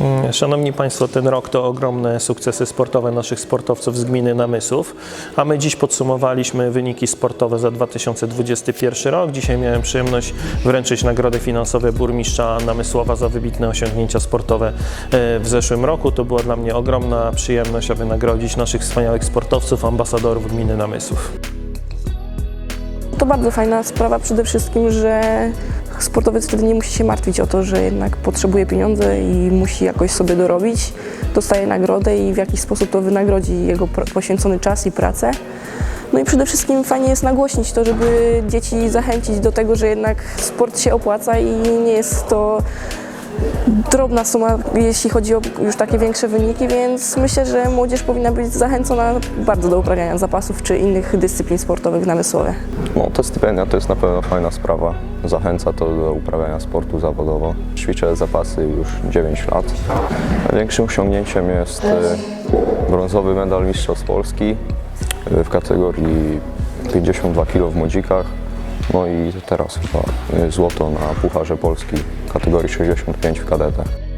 Mm, Szanowni Państwo, ten rok to ogromne sukcesy sportowe naszych sportowców z gminy Namysłów, a my dziś podsumowaliśmy wyniki sportowe za 2021 rok. Dzisiaj miałem przyjemność wręczyć nagrody finansowe burmistrza Namysłowa za wybitne osiągnięcia sportowe e, w zeszłym roku. To była dla mnie ogromna przyjemność, aby nagrodzić naszych wspaniałych sportowców, ambasadorów gminy Namysłów. To bardzo fajna sprawa przede wszystkim, że sportowiec wtedy nie musi się martwić o to, że jednak potrzebuje pieniądze i musi jakoś sobie dorobić. Dostaje nagrodę i w jakiś sposób to wynagrodzi jego poświęcony czas i pracę. No i przede wszystkim fajnie jest nagłośnić to, żeby dzieci zachęcić do tego, że jednak sport się opłaca i nie jest to drobna suma, jeśli chodzi o już takie większe wyniki, więc myślę, że młodzież powinna być zachęcona bardzo do uprawiania zapasów czy innych dyscyplin sportowych w Namysłowie. No, te stypendia to jest na pewno fajna sprawa. Zachęca to do uprawiania sportu zawodowo. Ćwiczę zapasy już 9 lat. Największym osiągnięciem jest e, brązowy medal Mistrzostw Polski e, w kategorii 52 kg w młodzikach. No i teraz chyba e, złoto na Pucharze Polski kategorii 65 w kadetach.